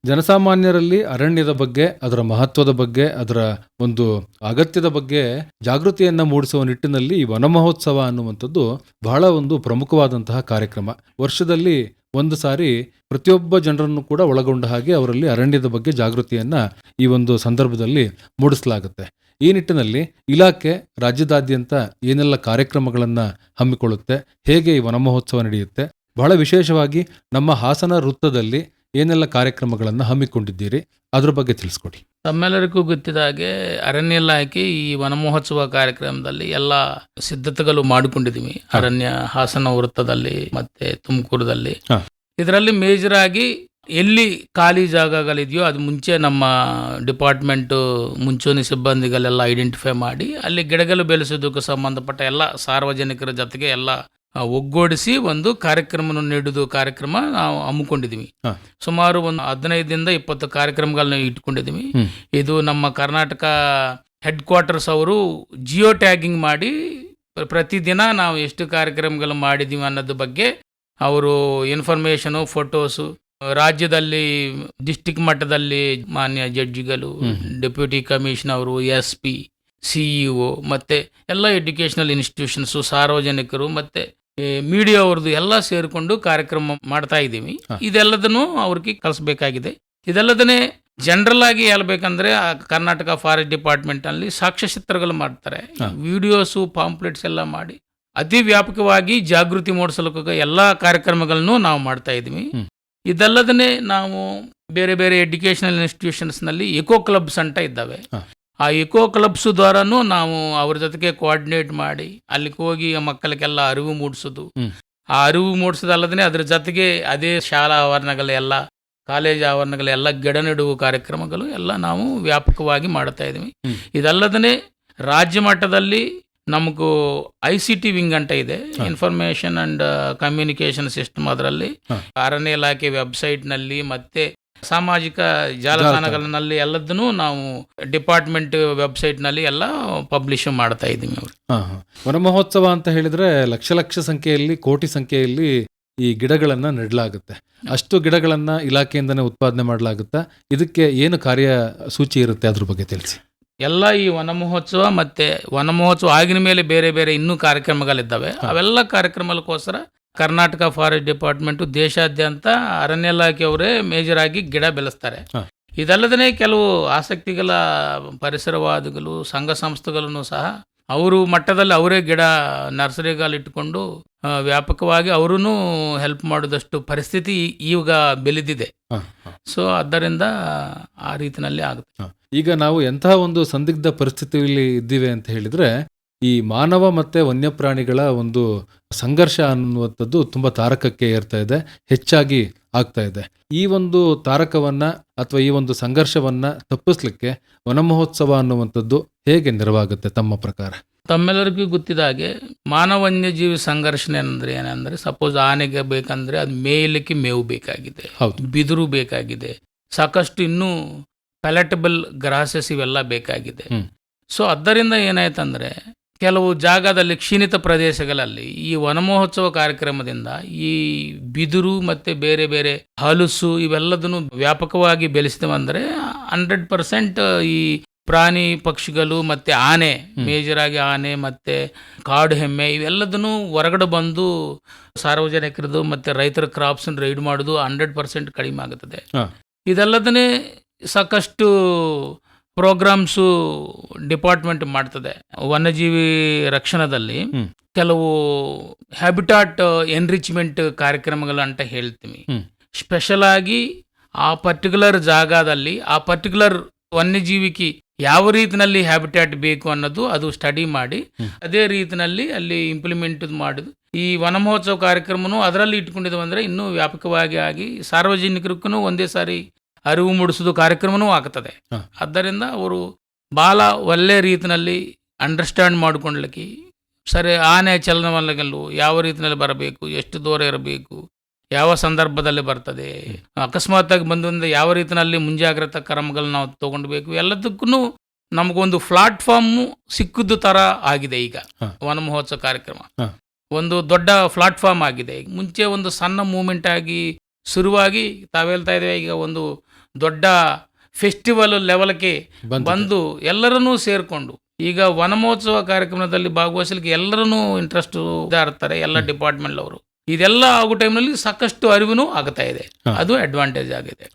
ಜನಸಾಮಾನ್ಯರಲ್ಲಿ ಅರಣ್ಯದ ಬಗ್ಗೆ, ಅದರ ಮಹತ್ವದ ಬಗ್ಗೆ, ಅದರ ಒಂದು ಅಗತ್ಯದ ಬಗ್ಗೆ ಜಾಗೃತಿಯನ್ನ ಮೂಡಿಸುವ ನಿಟ್ಟಿನಲ್ಲಿ ಈ ವನ ಮಹೋತ್ಸವ ಅನ್ನುವಂಥದ್ದು ಬಹಳ ಒಂದು ಪ್ರಮುಖವಾದಂತಹ ಕಾರ್ಯಕ್ರಮ. ವರ್ಷದಲ್ಲಿ ಒಂದು ಸಾರಿ ಪ್ರತಿಯೊಬ್ಬ ಜನರನ್ನು ಕೂಡ ಒಳಗೊಂಡ ಹಾಗೆ ಅವರಲ್ಲಿ ಅರಣ್ಯದ ಬಗ್ಗೆ ಜಾಗೃತಿಯನ್ನ ಈ ಒಂದು ಸಂದರ್ಭದಲ್ಲಿ ಮೂಡಿಸಲಾಗುತ್ತೆ. ಈ ನಿಟ್ಟಿನಲ್ಲಿ ಇಲಾಖೆ ರಾಜ್ಯದಾದ್ಯಂತ ಏನೆಲ್ಲ ಕಾರ್ಯಕ್ರಮಗಳನ್ನು ಹಮ್ಮಿಕೊಳ್ಳುತ್ತೆ, ಹೇಗೆ ಈ ವನ ಮಹೋತ್ಸವ ನಡೆಯುತ್ತೆ, ಬಹಳ ವಿಶೇಷವಾಗಿ ನಮ್ಮ ಹಾಸನ ವೃತ್ತದಲ್ಲಿ ಏನೆಲ್ಲ ಕಾರ್ಯಕ್ರಮಗಳನ್ನು ಹಮ್ಮಿಕೊಂಡಿದ್ದೀರಿ? ಅದ್ರ ಬಗ್ಗೆ ತಿಳಿಸ್ಕೊಡಿ. ತಮ್ಮೆಲ್ಲರಿಗೂ ಗೊತ್ತಿದ ಹಾಗೆ ಅರಣ್ಯ ಇಲಾಖೆ ಈ ವನ ಮಹೋತ್ಸವ ಕಾರ್ಯಕ್ರಮದಲ್ಲಿ ಎಲ್ಲ ಸಿದ್ಧತೆಗಳು ಮಾಡಿಕೊಂಡಿದ್ದೀವಿ. ಅರಣ್ಯ ಹಾಸನ ವೃತ್ತದಲ್ಲಿ ಮತ್ತೆ ತುಮಕೂರದಲ್ಲಿ. ಇದರಲ್ಲಿ ಮೇಜರ್ ಆಗಿ ಎಲ್ಲಿ ಖಾಲಿ ಜಾಗಗಳಿದೆಯೋ ಅದು ಮುಂಚೆ ನಮ್ಮ ಡಿಪಾರ್ಟ್ಮೆಂಟ್ ಮುಂಚೂಣಿ ಸಿಬ್ಬಂದಿಗಳೆಲ್ಲ ಐಡೆಂಟಿಫೈ ಮಾಡಿ ಅಲ್ಲಿ ಗಿಡಗಳು ಬೆಳೆಸೋದಕ್ಕೆ ಸಂಬಂಧಪಟ್ಟ ಎಲ್ಲ ಸಾರ್ವಜನಿಕರ ಜೊತೆಗೆ ಎಲ್ಲ ಒಗ್ಗೂಡಿಸಿ ಒಂದು ಕಾರ್ಯಕ್ರಮವನ್ನು ನೀಡುವುದು ಕಾರ್ಯಕ್ರಮ ನಾವು ಹಮ್ಮಿಕೊಂಡಿದ್ದೀವಿ ಸುಮಾರು ಒಂದು ಹದಿನೈದರಿಂದ ಇಪ್ಪತ್ತು ಕಾರ್ಯಕ್ರಮಗಳನ್ನ ಇಟ್ಕೊಂಡಿದ್ದೀವಿ ಹ್ಮ್. ಇದು ನಮ್ಮ ಕರ್ನಾಟಕ ಹೆಡ್ ಕ್ವಾರ್ಟರ್ಸ್ ಅವರು ಜಿಯೋ ಟ್ಯಾಗಿಂಗ್ ಮಾಡಿ ಪ್ರ- ಪ್ರತಿದಿನ ನಾವು ಎಷ್ಟು ಕಾರ್ಯಕ್ರಮಗಳು ಮಾಡಿದ್ದೀವಿ ಅನ್ನೋದ್ರ ಬಗ್ಗೆ ಅವರು ಇನ್ಫಾರ್ಮೇಶನು ಫೋಟೋಸು ರಾಜ್ಯದಲ್ಲಿ ಡಿಸ್ಟಿಕ್ ಮಟ್ಟದಲ್ಲಿ ಮಾನ್ಯ ಜಡ್ಜಿಗಳು. ಡೆಪ್ಯೂಟಿ ಕಮಿಷನ್ ಅವರು ಎಸ್ ಪಿ ಸಿಇಒ ಮತ್ತೆ ಎಲ್ಲ ಎಜುಕೇಷನಲ್ ಇನ್ಸ್ಟಿಟ್ಯೂಷನ್ಸು ಸಾರ್ವಜನಿಕರು ಮತ್ತೆ ಮೀಡಿಯಾ ಅವ್ರದ್ದು ಎಲ್ಲ ಸೇರಿಕೊಂಡು ಕಾರ್ಯಕ್ರಮ ಮಾಡ್ತಾ ಇದ್ದೀವಿ. ಇದೆಲ್ಲದನ್ನು ಅವ್ರಿಗೆ ಕಲಿಸ್ಬೇಕಾಗಿದೆ ಇದೆಲ್ಲದನ್ನೇ ಜನರಲ್ ಆಗಿ ಹೇಳ್ಬೇಕಂದ್ರೆ ಕರ್ನಾಟಕ ಫಾರೆಸ್ಟ್ ಡಿಪಾರ್ಟ್ಮೆಂಟ್ ಅಲ್ಲಿ ಸಾಕ್ಷ್ಯಚಿತ್ರಗಳು ಮಾಡ್ತಾರೆ. ವಿಡಿಯೋಸು ಪಾಂಪ್ಲೆಟ್ಸ್ ಎಲ್ಲ ಮಾಡಿ ಅತಿ ವ್ಯಾಪಕವಾಗಿ ಜಾಗೃತಿ ಮೂಡಿಸಲು ಎಲ್ಲ ಕಾರ್ಯಕ್ರಮಗಳನ್ನು ನಾವು ಮಾಡ್ತಾ ಇದ್ದೀವಿ ಇದಲ್ಲದನ್ನೇ ನಾವು ಬೇರೆ ಬೇರೆ ಎಜುಕೇಷನಲ್ ಇನ್ಸ್ಟಿಟ್ಯೂಷನ್ಸ್ನಲ್ಲಿ ಎಕೋ ಕ್ಲಬ್ಸ್ ಅಂತ ಇದ್ದಾವೆ. ಆ ಇಕೋ ಕ್ಲಬ್ಸ್ ದ್ವಾರಾನು ನಾವು ಅವ್ರ ಜೊತೆಗೆ ಕೋಆರ್ಡಿನೇಟ್ ಮಾಡಿ ಅಲ್ಲಿಗೆ ಹೋಗಿ ಆ ಮಕ್ಕಳಿಗೆಲ್ಲ ಅರಿವು ಮೂಡಿಸೋದು ಆ ಅರಿವು ಮೂಡಿಸೋದಲ್ಲದೇ ಅದ್ರ ಜೊತೆಗೆ ಅದೇ ಶಾಲಾ ಆವರಣಗಳೆಲ್ಲ ಕಾಲೇಜ್ ಆವರಣಗಳೆಲ್ಲ ಗಿಡ ನೆಡುವ ಕಾರ್ಯಕ್ರಮಗಳು ಎಲ್ಲ ನಾವು ವ್ಯಾಪಕವಾಗಿ ಮಾಡ್ತಾ ಇದ್ದೀವಿ. ಇದಲ್ಲದೇ ರಾಜ್ಯ ಮಟ್ಟದಲ್ಲಿ ನಮಗೂ ಐ ಸಿ ಟಿ ವಿಂಗ್ ಅಂತ ಇದೆ. ಇನ್ಫಾರ್ಮೇಶನ್ ಅಂಡ್ ಕಮ್ಯುನಿಕೇಶನ್ ಸಿಸ್ಟಮ್ ಅದರಲ್ಲಿ. ಅರಣ್ಯ ಇಲಾಖೆ ವೆಬ್ಸೈಟ್ನಲ್ಲಿ ಮತ್ತೆ ಸಾಮಾಜಿಕ ಜಾಲತಾಣಗಳಲ್ಲಿ ಎಲ್ಲದನ್ನು ನಾವು ಡಿಪಾರ್ಟ್ಮೆಂಟ್ ವೆಬ್ಸೈಟ್ನಲ್ಲಿ ಎಲ್ಲ ಪಬ್ಲಿಷ್ ಮಾಡ್ತಾ ಇದ್ದೀವಿ ಅವರು. ವನ ಮಹೋತ್ಸವ ಅಂತ ಹೇಳಿದ್ರೆ ಲಕ್ಷ ಲಕ್ಷ ಸಂಖ್ಯೆಯಲ್ಲಿ ಕೋಟಿ ಸಂಖ್ಯೆಯಲ್ಲಿ ಈ ಗಿಡಗಳನ್ನ ನೆಡಲಾಗುತ್ತೆ. ಅಷ್ಟು ಗಿಡಗಳನ್ನ ಇಲಾಖೆಯಿಂದನೇ ಉತ್ಪಾದನೆ ಮಾಡಲಾಗುತ್ತೆ. ಇದಕ್ಕೆ ಏನು ಕಾರ್ಯ ಸೂಚಿ ಇರುತ್ತೆ ಅದ್ರ ಬಗ್ಗೆ ತಿಳಿಸಿ. ಎಲ್ಲ ಈ ವನ ಮಹೋತ್ಸವ ಮತ್ತೆ ವನ ಮಹೋತ್ಸವ ಆಗಿನ ಮೇಲೆ ಬೇರೆ ಬೇರೆ ಇನ್ನೂ ಕಾರ್ಯಕ್ರಮಗಳಿದ್ದಾವೆ. ಅವೆಲ್ಲ ಕಾರ್ಯಕ್ರಮಕ್ಕೋಸ್ಕರ ಕರ್ನಾಟಕ ಫಾರೆಸ್ಟ್ ಡಿಪಾರ್ಟ್ಮೆಂಟ್ ದೇಶಾದ್ಯಂತ ಅರಣ್ಯ ಇಲಾಖೆಯವರೇ ಮೇಜರ್ ಆಗಿ ಗಿಡ ಬೆಳೆಸ್ತಾರೆ. ಇದಲ್ಲದೇ ಕೆಲವು ಆಸಕ್ತಿಗಳ ಪರಿಸರವಾದಿಗಳು ಸಂಘ ಸಂಸ್ಥೆಗಳನ್ನು ಸಹ ಅವರು ಮಟ್ಟದಲ್ಲಿ ಅವರೇ ಗಿಡ ನರ್ಸರಿಗಳು ಇಟ್ಟುಕೊಂಡು ವ್ಯಾಪಕವಾಗಿ ಅವರೂ ಹೆಲ್ಪ್ ಮಾಡಿದಷ್ಟು ಪರಿಸ್ಥಿತಿ ಈಗ ಬೆಳೆದಿದೆ. ಸೊ ಆದ್ದರಿಂದ ಆ ರೀತಿನಲ್ಲಿ ಆಗುತ್ತೆ ಈಗ ನಾವು ಎಂತಹ ಒಂದು ಸಂದಿಗ್ಧ ಪರಿಸ್ಥಿತಿಯಲ್ಲಿ ಇದ್ದೀವಿ ಅಂತ ಹೇಳಿದ್ರೆ ಈ ಮಾನವ ಮತ್ತು ವನ್ಯಪ್ರಾಣಿಗಳ ಒಂದು ಸಂಘರ್ಷ ಅನ್ನುವಂಥದ್ದು ತುಂಬ ತಾರಕಕ್ಕೆ ಏರ್ತಾ ಇದೆ ಹೆಚ್ಚಾಗಿ ಆಗ್ತಾ ಇದೆ. ಈ ಒಂದು ತಾರಕವನ್ನು ಅಥವಾ ಈ ಒಂದು ಸಂಘರ್ಷವನ್ನು ತಪ್ಪಿಸ್ಲಿಕ್ಕೆ ವನ ಮಹೋತ್ಸವ ಅನ್ನುವಂಥದ್ದು ಹೇಗೆ ನೆರವಾಗುತ್ತೆ ತಮ್ಮ ಪ್ರಕಾರ? ತಮ್ಮೆಲ್ಲರಿಗೂ ಗೊತ್ತಿದ ಹಾಗೆ ಮಾನವ ವನ್ಯಜೀವಿ ಸಂಘರ್ಷಣೆ ಅಂದರೆ ಏನಂದರೆ ಸಪೋಸ್ ಆನೆಗೆ ಬೇಕಂದ್ರೆ ಅದು ಮೇಯಲಿಕ್ಕೆ ಮೇವು ಬೇಕಾಗಿದೆ ಹೌದು. ಬಿದಿರು ಬೇಕಾಗಿದೆ ಸಾಕಷ್ಟು ಇನ್ನೂ ಪ್ಯಾಲೆಟಬಲ್ ಗ್ರಾಸಸ್ ಇವೆಲ್ಲ ಬೇಕಾಗಿದೆ. ಸೊ ಅದರಿಂದ ಏನಾಯ್ತಂದ್ರೆ ಕೆಲವು ಜಾಗದಲ್ಲಿ ಕ್ಷೀಣಿತ ಪ್ರದೇಶಗಳಲ್ಲಿ ಈ ವನಮಹೋತ್ಸವ ಕಾರ್ಯಕ್ರಮದಿಂದ ಈ ಬಿದಿರು ಮತ್ತೆ ಬೇರೆ ಬೇರೆ ಹಲಸು ಇವೆಲ್ಲದನ್ನು ವ್ಯಾಪಕವಾಗಿ ಬೆಳೆಸಿದವಂದರೆ ಹಂಡ್ರೆಡ್ ಪರ್ಸೆಂಟ್ ಈ ಪ್ರಾಣಿ ಪಕ್ಷಿಗಳು ಮತ್ತೆ ಆನೆ ಮೇಜರಾಗಿ ಮೇಜರ್ ಆಗಿ ಆನೆ ಮತ್ತೆ ಕಾಡು ಹೆಮ್ಮೆ ಇವೆಲ್ಲದನ್ನು ಹೊರಗಡೆ ಬಂದು ಸಾರ್ವಜನಿಕರದು ಮತ್ತೆ ರೈತರ ಕ್ರಾಪ್ಸನ್ನು ರೈಡ್ ಮಾಡೋದು ಹಂಡ್ರೆಡ್ ಪರ್ಸೆಂಟ್ ಕಡಿಮೆ ಆಗುತ್ತದೆ. ಇದೆಲ್ಲದನ್ನೇ ಸಾಕಷ್ಟು ಪ್ರೋಗ್ರಾಮ್ಸು ಡಿಪಾರ್ಟ್ಮೆಂಟ್ ಮಾಡ್ತದೆ. ವನ್ಯಜೀವಿ ರಕ್ಷಣದಲ್ಲಿ ಕೆಲವು ಹ್ಯಾಬಿಟಾಟ್ ಎನ್ರಿಚ್ಮೆಂಟ್ ಕಾರ್ಯಕ್ರಮಗಳು ಅಂತ ಹೇಳ್ತೀನಿ. ಸ್ಪೆಷಲ್ ಆಗಿ ಆ ಪರ್ಟಿಕ್ಯುಲರ್ ಜಾಗದಲ್ಲಿ ಆ ಪರ್ಟಿಕ್ಯುಲರ್ ವನ್ಯಜೀವಿಕಿ ಯಾವ ರೀತಿನಲ್ಲಿ ಹ್ಯಾಬಿಟ್ಯಾಟ್ ಬೇಕು ಅನ್ನೋದು ಅದು ಸ್ಟಡಿ ಮಾಡಿ ಅದೇ ರೀತಿನಲ್ಲಿ ಅಲ್ಲಿ ಇಂಪ್ಲಿಮೆಂಟ್ ಮಾಡುದು. ಈ ವನ ಮಹೋತ್ಸವ ಕಾರ್ಯಕ್ರಮನೂ ಅದರಲ್ಲಿ ಇಟ್ಕೊಂಡಿದ್ದೇವೆ ಅಂದ್ರೆ ಇನ್ನೂ ವ್ಯಾಪಕವಾಗಿ ಆಗಿ ಸಾರ್ವಜನಿಕರಿಗೂ ಒಂದೇ ಸಾರಿ ಅರಿವು ಮೂಡಿಸೋದು ಕಾರ್ಯಕ್ರಮನೂ ಆಗ್ತದೆ. ಆದ್ದರಿಂದ ಅವರು ಭಾಳ ಒಳ್ಳೆ ರೀತಿಯಲ್ಲಿ ಅಂಡರ್ಸ್ಟ್ಯಾಂಡ್ ಮಾಡ್ಕೊಳ್ಲಿಕ್ಕೆ ಸರಿ ಆನೆ ಚಲನವಲನಗಳು ಯಾವ ರೀತಿಯಲ್ಲಿ ಬರಬೇಕು ಎಷ್ಟು ದೂರ ಇರಬೇಕು ಯಾವ ಸಂದರ್ಭದಲ್ಲಿ ಬರ್ತದೆ ಅಕಸ್ಮಾತ್ ಆಗಿ ಬಂದಿಂದ ಯಾವ ರೀತಿಯಲ್ಲಿ ಮುಂಜಾಗ್ರತಾ ಕ್ರಮಗಳನ್ನ ನಾವು ತೊಗೊಂಡ್ಬೇಕು ಎಲ್ಲದಕ್ಕೂ ನಮಗೊಂದು ಪ್ಲಾಟ್ಫಾರ್ಮು ಸಿಕ್ಕಿದ್ದು ಥರ ಆಗಿದೆ ಈಗ. ವನ ಮಹೋತ್ಸವ ಕಾರ್ಯಕ್ರಮ. ಒಂದು ದೊಡ್ಡ ಪ್ಲಾಟ್ಫಾರ್ಮ್ ಆಗಿದೆ. ಮುಂಚೆ ಒಂದು ಸಣ್ಣ ಮೂಮೆಂಟ್ ಆಗಿ ಶುರುವಾಗಿ ತಾವೇಳ್ತಾ ಇದ್ದೇವೆ ಈಗ ಒಂದು ದೊಡ್ಡ ಫೆಸ್ಟಿವಲ್ ಲೆವೆಲ್ಗೆ. ಬಂದು ಎಲ್ಲರನ್ನೂ ಸೇರಿಕೊಂಡು ಈಗ ವನ ಮಹೋತ್ಸವ ಕಾರ್ಯಕ್ರಮದಲ್ಲಿ ಭಾಗವಹಿಸಲಿಕ್ಕೆ ಎಲ್ಲರನ್ನೂ ಇಂಟ್ರೆಸ್ಟ್ ಇರ್ತಾರೆ ಎಲ್ಲ. ಡಿಪಾರ್ಟ್ಮೆಂಟ್ ಅವರು ಇದೆಲ್ಲ ಆಗೋ ಟೈಮ್ನಲ್ಲಿ ಸಾಕಷ್ಟು ಅರಿವು ಆಗ್ತಾ ಇದೆ. ಅದು ಅಡ್ವಾಂಟೇಜ್ ಆಗಿದೆ.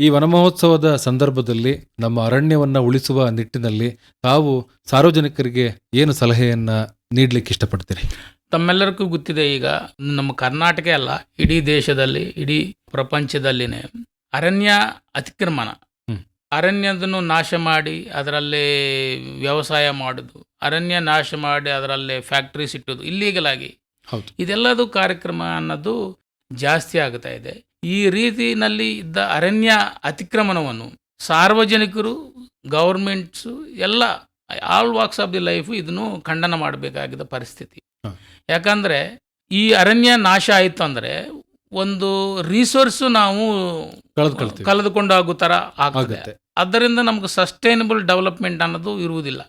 ಈ ವನ ಮಹೋತ್ಸವದ ಸಂದರ್ಭದಲ್ಲಿ ನಮ್ಮ ಅರಣ್ಯವನ್ನ ಉಳಿಸುವ ನಿಟ್ಟಿನಲ್ಲಿ ತಾವು ಸಾರ್ವಜನಿಕರಿಗೆ ಏನು ಸಲಹೆಯನ್ನ ನೀಡಲಿಕ್ಕೆ ಇಷ್ಟಪಡ್ತೀರಿ? ತಮ್ಮೆಲ್ಲರಿಗೂ ಗೊತ್ತಿದೆ ಈಗ ನಮ್ಮ ಕರ್ನಾಟಕ ಅಲ್ಲ ಇಡೀ ದೇಶದಲ್ಲಿ ಇಡೀ ಪ್ರಪಂಚದಲ್ಲಿನೇ ಅರಣ್ಯ ಅತಿಕ್ರಮಣ. ಅರಣ್ಯದನ್ನು ನಾಶ ಮಾಡಿ ಅದರಲ್ಲೇ ವ್ಯವಸಾಯ ಮಾಡುದು ಅರಣ್ಯ ನಾಶ ಮಾಡಿ ಅದರಲ್ಲೇ ಫ್ಯಾಕ್ಟ್ರೀಸ್ ಇಟ್ಟುದು ಇಲ್ಲೀಗಲ್ ಆಗಿ ಹೌದು. ಇದೆಲ್ಲದು ಕಾರ್ಯಕ್ರಮ ಅನ್ನೋದು ಜಾಸ್ತಿ ಆಗ್ತಾ ಇದೆ. ಈ ರೀತಿಯಲ್ಲಿ ಇದ್ದ ಅರಣ್ಯ ಅತಿಕ್ರಮಣವನ್ನು ಸಾರ್ವಜನಿಕರು ಗೌರ್ಮೆಂಟ್ಸು ಎಲ್ಲ all walks of the life ಇದನ್ನು ಖಂಡನ ಮಾಡಬೇಕಾಗಿದ್ದ ಪರಿಸ್ಥಿತಿ. ಯಾಕಂದ್ರೆ ಈ ಅರಣ್ಯ ನಾಶ ಆಯಿತು ಅಂದರೆ ಒಂದು ರಿಸೋರ್ಸ್ ನಾವು ಕಳೆದುಕೊಳ್ತೀವಿ. ಕಳೆದುಕೊಂಡಾಗೋ ಥರ ಆಗುತ್ತೆ. ಅದರಿಂದ ನಮ್ಗೆ ಸಸ್ಟೈನಬಲ್ ಡೆವಲಪ್ಮೆಂಟ್ ಅನ್ನೋದು ಇರುವುದಿಲ್ಲ.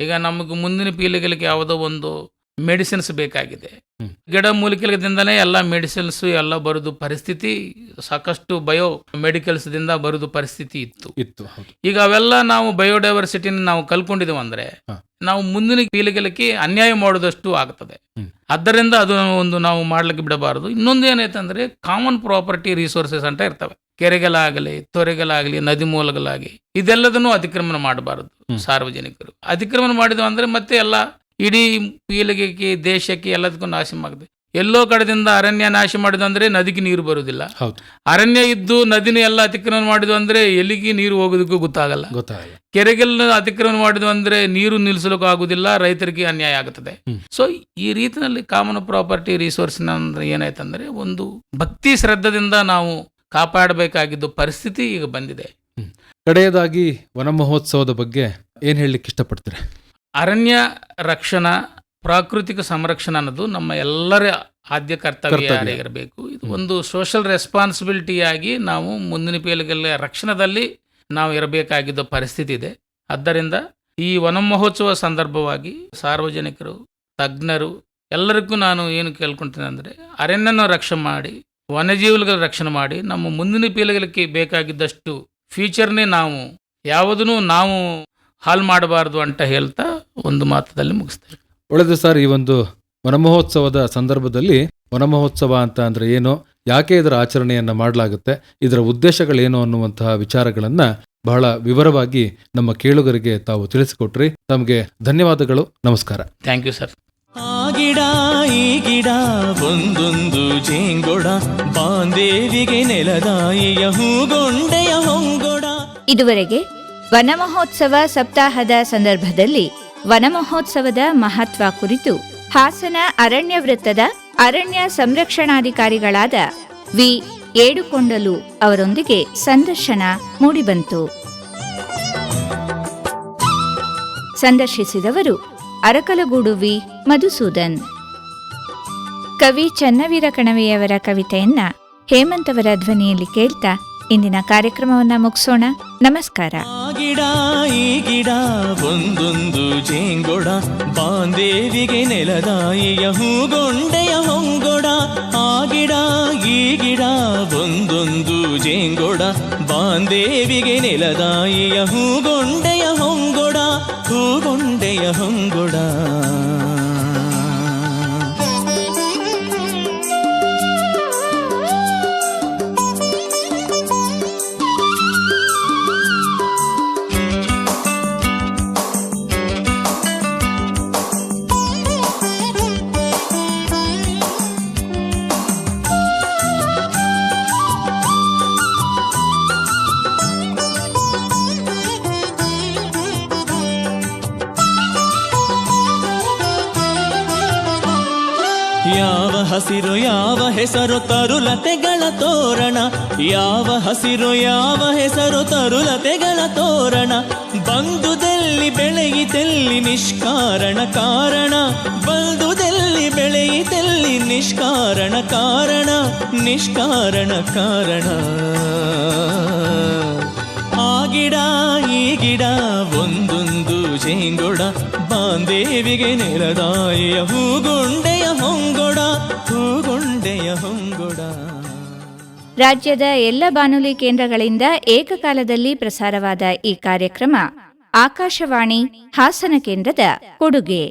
ಈಗ ನಮಗೆ ಮುಂದಿನ ಪೀಳಿಗೆಗಳಿಗೆ ಯಾವುದೋ ಒಂದು ಮೆಡಿಸಿನ್ಸ್ ಬೇಕಾಗಿದೆ. ಗಿಡ ಮೂಲಿಕೆಗಳಿಂದಲೇ ಎಲ್ಲ ಮೆಡಿಸಿನ್ಸ್ ಎಲ್ಲ ಬರೋದು ಪರಿಸ್ಥಿತಿ ಸಾಕಷ್ಟು ಬಯೋ ಮೆಡಿಕಲ್ಸ್ದಿಂದ ಬರೋದು ಪರಿಸ್ಥಿತಿ ಇತ್ತು. ಇತ್ತು ಈಗ ಅವೆಲ್ಲ ನಾವು ಬಯೋಡೈವರ್ಸಿಟಿನ ನಾವು ಕಲ್ಕೊಂಡಿದ್ದೇವೆ ಅಂದ್ರೆ ನಾವು ಮುಂದಿನ ಪೀಳಿಗೆಗಳಿಗೆ ಅನ್ಯಾಯ ಮಾಡೋದಷ್ಟು ಆಗ್ತದೆ. ಆದ್ದರಿಂದ ಅದು ಒಂದು ನಾವು ಮಾಡಲಿಕ್ಕೆ ಬಿಡಬಾರದು. ಇನ್ನೊಂದು ಏನೈತಂದರೆ ಕಾಮನ್ ಪ್ರಾಪರ್ಟಿ ರಿಸೋರ್ಸಸ್ ಅಂತ ಇರ್ತವೆ. ಕೆರೆಗಳಾಗಲಿ ತೊರೆಗಳಾಗಲಿ ನದಿ ಮೂಲಗಳಾಗಲಿ ಇದೆಲ್ಲದನ್ನು ಅತಿಕ್ರಮಣ ಮಾಡಬಾರದು ಸಾರ್ವಜನಿಕರು. ಅತಿಕ್ರಮಣ ಮಾಡಿದ್ವು ಅಂದರೆ ಮತ್ತೆ ಎಲ್ಲ ಇಡೀ ಪೀಳಿಗೆಗೆ ದೇಶಕ್ಕೆ ಎಲ್ಲದಕ್ಕೂ ನಾಶ ಎಲ್ಲೋ ಕಡೆದಿಂದ ಅರಣ್ಯ ನಾಶ ಮಾಡಿದ್ವು ಅಂದ್ರೆ ನದಿಗೆ ನೀರು ಬರುವುದಿಲ್ಲ. ಅರಣ್ಯ ಇದ್ದು ನದಿನ ಎಲ್ಲ ಅತಿಕ್ರಮಣ ಮಾಡಿದ್ವು ಅಂದ್ರೆ ಎಲ್ಲಿಗೆ ನೀರು ಹೋಗೋದಕ್ಕೂ ಗೊತ್ತಾಗಲ್ಲ. ಗೊತ್ತಾಗಲ್ಲ. ಕೆರೆಗೆಲ್ಲ ಅತಿಕ್ರಮಣ ಮಾಡಿದ್ವು ಅಂದ್ರೆ ನೀರು ನಿಲ್ಲಿಸಲಿಕ್ಕೂ ಆಗುದಿಲ್ಲ ರೈತರಿಗೆ ಅನ್ಯಾಯ ಆಗುತ್ತದೆ. ಸೊ ಈ ರೀತಿಯಲ್ಲಿ ಕಾಮನ್ ಪ್ರಾಪರ್ಟಿ ರಿಸೋರ್ಸ್ ಅಂದ್ರೆ ಏನಾಯ್ತಂದ್ರೆ ಒಂದು ಭಕ್ತಿ ಶ್ರದ್ಧದಿಂದ ನಾವು ಕಾಪಾಡಬೇಕಾಗಿದ್ದು ಪರಿಸ್ಥಿತಿ ಈಗ ಬಂದಿದೆ. ಕಡೆಯದಾಗಿ ವನ ಮಹೋತ್ಸವದ ಬಗ್ಗೆ ಏನ್ ಹೇಳಲಿಕ್ಕೆ ಇಷ್ಟಪಡ್ತೀರಾ? ಅರಣ್ಯ ರಕ್ಷಣಾ ಪ್ರಾಕೃತಿಕ ಸಂರಕ್ಷಣೆ ಅನ್ನೋದು ನಮ್ಮ ಎಲ್ಲರ ಆದ್ಯ ಕರ್ತವ್ಯ ಆಗಿರಬೇಕು ಇದು ಒಂದು ಸೋಷಲ್ ರೆಸ್ಪಾನ್ಸಿಬಿಲಿಟಿಯಾಗಿ ನಾವು ಮುಂದಿನ ಪೀಳಿಗೆಯ ರಕ್ಷಣದಲ್ಲಿ ನಾವು ಇರಬೇಕಾಗಿದ್ದ ಪರಿಸ್ಥಿತಿ ಇದೆ. ಆದ್ದರಿಂದ ಈ ವನ ಮಹೋತ್ಸವ ಸಂದರ್ಭವಾಗಿ ಸಾರ್ವಜನಿಕರು ತಜ್ಞರು ಎಲ್ಲರಿಗೂ ನಾನು ಏನು ಕೇಳ್ಕೊಂತೀನಿ ಅಂದರೆ ಅರಣ್ಯನ ರಕ್ಷಣೆ ಮಾಡಿ ವನ್ಯಜೀವಿಗಳ ರಕ್ಷಣೆ ಮಾಡಿ ನಮ್ಮ ಮುಂದಿನ ಪೀಳಿಗೆಗೆ ಬೇಕಾಗಿದ್ದಷ್ಟು ಫ್ಯೂಚರ್ನೇ ನಾವು ಯಾವುದನ್ನು ನಾವು ಹಾಳು ಮಾಡಬಾರ್ದು ಅಂತ ಹೇಳ್ತಾ ಒಂದು ಮಾತದಲ್ಲಿ ಮುಗಿಸ್ತೇವೆ ಒಳ್ಳೆದು ಸರ್ ಈ ಒಂದು ವನಮಹೋತ್ಸವದ ಸಂದರ್ಭದಲ್ಲಿ ವನಮಹೋತ್ಸವ ಅಂತ ಅಂದರೆ ಏನು? ಯಾಕೆ ಇದರ ಆಚರಣೆಯನ್ನು ಮಾಡಲಾಗುತ್ತೆ? ಇದರ ಉದ್ದೇಶಗಳೇನು ಅನ್ನುವಂತಹ ವಿಚಾರಗಳನ್ನು ಬಹಳ ವಿವರವಾಗಿ ನಮ್ಮ ಕೇಳುಗರಿಗೆ ತಾವು ತಿಳಿಸಿಕೊಟ್ರಿ. ತಮಗೆ ಧನ್ಯವಾದಗಳು. ನಮಸ್ಕಾರ. Thank you sir. ಆ ಗಿಡ ಈ ಗಿಡ ಒಂದೊಂದು ಜೇಂಗೊಡ ಬಾಂದೇವಿಗೆ ನೆಲದಾಯಿಯ ಹೂಗೊಂಡೆಯ ಹೊಂಗೊಡ. ಇದುವರೆಗೆ ವನಮಹೋತ್ಸವ ಸಪ್ತಾಹದ ಸಂದರ್ಭದಲ್ಲಿ ವನ ಮಹೋತ್ಸವದ ಮಹತ್ವ ಕುರಿತು ಹಾಸನ ಅರಣ್ಯ ವೃತ್ತದ ಅರಣ್ಯ ಸಂರಕ್ಷಣಾಧಿಕಾರಿಗಳಾದ ವಿ. ಏಡುಕೊಂಡಲು ಅವರೊಂದಿಗೆ ಸಂದರ್ಶನ ಮೂಡಿಬಂತು. ಸಂದರ್ಶಿಸಿದವರು ಅರಕಲಗೂಡು ವಿ. ಮಧುಸೂದನ್. ಕವಿ ಚನ್ನವೀರ ಕಣವೆಯವರ ಕವಿತೆಯನ್ನ ಹೇಮಂತವರ ಧ್ವನಿಯಲ್ಲಿ ಕೇಳ್ತಾ ಇಂದಿನ ಕಾರ್ಯಕ್ರಮವನ್ನ ಮುಗಿಸೋಣ. ನಮಸ್ಕಾರ. ಗಿಡ, ಈ ಗಿಡ, ಒಂದೊಂದು ಜೇಂಗೊಡ. ಬಾಂದೇವಿಗೆ ನೆಲದಾಯಿಯ ಹೂಗೊಂಡೆಯ ಹೊಂಗೊಡ. ಆ ಗಿಡ, ಈ ಗಿಡ, ಒಂದೊಂದು ಜೇಂಗೊಡ. ಬಾಂದೇವಿಗೆ ನೆಲದಾಯಿಯ ಹೂಗೊಂಡೆಯ ಹೊಂಗೊಡ. ಹೂಗೊಂಡೆಯ ಹೊಂಗೊಡ. ಯಾವ ಹಸಿರು, ಯಾವ ಹೆಸರು ತರುಲತೆಗಳ ತೋರಣ? ಯಾವ ಹಸಿರು, ಯಾವ ಹೆಸರು ತರುಲತೆಗಳ ತೋರಣ? ಬಂದುದಲ್ಲಿ ಬೆಳೆಯಿತೆಲ್ಲಿ ನಿಷ್ಕಾರಣ ಕಾರಣ? ಬಂದುದಲ್ಲಿ ಬೆಳೆಯಿತೆಲ್ಲಿ ನಿಷ್ಕಾರಣ ಕಾರಣ? ನಿಷ್ಕಾರಣ ಕಾರಣ. ಆ ಗಿಡ, ಈ ಗಿಡ, ಒಂದೊಂದು ಜೇಂಗುಡ ಬಾಂದೇವಿಗೆ ನೆಲದಾಯಿಯ ಹೂಗುಂಡೆ. ರಾಜ್ಯದ ಎಲ್ಲ ಬಾನುಲಿ ಕೇಂದ್ರಗಳಿಂದ ಏಕಕಾಲದಲ್ಲಿ ಪ್ರಸಾರವಾದ ಈ ಕಾರ್ಯಕ್ರಮ ಆಕಾಶವಾಣಿ ಹಾಸನ ಕೇಂದ್ರದ ಕೊಡುಗೆ.